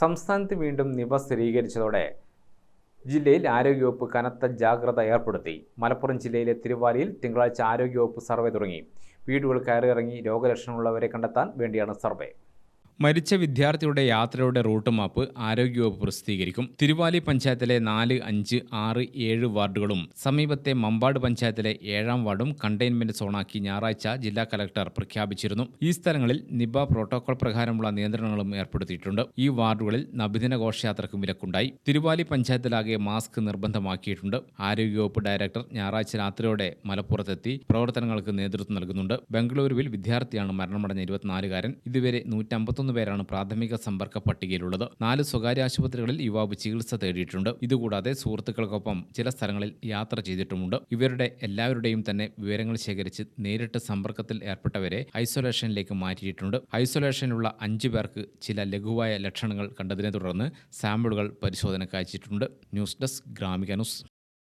സംസ്ഥാനത്ത് വീണ്ടും നിപ സ്ഥിരീകരിച്ചതോടെ ജില്ലയിൽ ആരോഗ്യവകുപ്പ് കനത്ത ജാഗ്രത ഏർപ്പെടുത്തി. മലപ്പുറം ജില്ലയിലെ തിരുവാലിയിൽ തിങ്കളാഴ്ച ആരോഗ്യവകുപ്പ് സർവേ തുടങ്ങി. വീടുകൾ കയറിയിറങ്ങി രോഗലക്ഷണമുള്ളവരെ കണ്ടെത്താൻ വേണ്ടിയാണ് സർവേ. മരിച്ച വിദ്യാർത്ഥിയുടെ യാത്രയുടെ റൂട്ട് മാപ്പ് ആരോഗ്യവകുപ്പ് പ്രസിദ്ധീകരിക്കും. തിരുവാലി പഞ്ചായത്തിലെ നാല് അഞ്ച് ആറ് ഏഴ് വാർഡുകളും സമീപത്തെ മമ്പാട് പഞ്ചായത്തിലെ ഏഴാം വാർഡും കണ്ടെയ്ൻമെന്റ് സോണാക്കി ഞായറാഴ്ച ജില്ലാ കലക്ടർ പ്രഖ്യാപിച്ചിരുന്നു. ഈ സ്ഥലങ്ങളിൽ നിബ പ്രോട്ടോകോൾ പ്രകാരമുള്ള നിയന്ത്രണങ്ങളും ഏർപ്പെടുത്തിയിട്ടുണ്ട്. ഈ വാർഡുകളിൽ നബിദിന ഘോഷയാത്രക്കും വിലക്കുണ്ടായി. തിരുവാലി പഞ്ചായത്തിലാകെ മാസ്ക് നിർബന്ധമാക്കിയിട്ടുണ്ട്. ആരോഗ്യവകുപ്പ് ഡയറക്ടർ ഞായറാഴ്ച രാത്രിയോടെ മലപ്പുറത്തെത്തി പ്രവർത്തനങ്ങൾക്ക് നേതൃത്വം നൽകുന്നുണ്ട്. ബംഗളൂരുവിൽ വിദ്യാർത്ഥിയാണ് മരണമടഞ്ഞ ഇരുപത്തിനാലുകാരൻ. ഇതുവരെ നൂറ്റമ്പത്തൊന്ന് പേരാണ് പ്രാഥമിക സമ്പർക്ക പട്ടികയിലുള്ളത്. നാല് സ്വകാര്യ ആശുപത്രികളിൽ യുവാവ് ചികിത്സ തേടിയിട്ടുണ്ട്. ഇതുകൂടാതെ സുഹൃത്തുക്കൾക്കൊപ്പം ചില സ്ഥലങ്ങളിൽ യാത്ര ചെയ്തിട്ടുമുണ്ട്. ഇവരുടെ എല്ലാവരുടെയും തന്നെ വിവരങ്ങൾ ശേഖരിച്ച് നേരിട്ട് സമ്പർക്കത്തിൽ ഏർപ്പെട്ടവരെ ഐസൊലേഷനിലേക്ക് മാറ്റിയിട്ടുണ്ട്. ഐസൊലേഷനിലുള്ള അഞ്ചു പേർക്ക് ചില ലഘുവായ ലക്ഷണങ്ങൾ കണ്ടതിനെ തുടർന്ന് സാമ്പിളുകൾ പരിശോധനയ്ക്ക് അയച്ചിട്ടുണ്ട്. News desk Gramika news.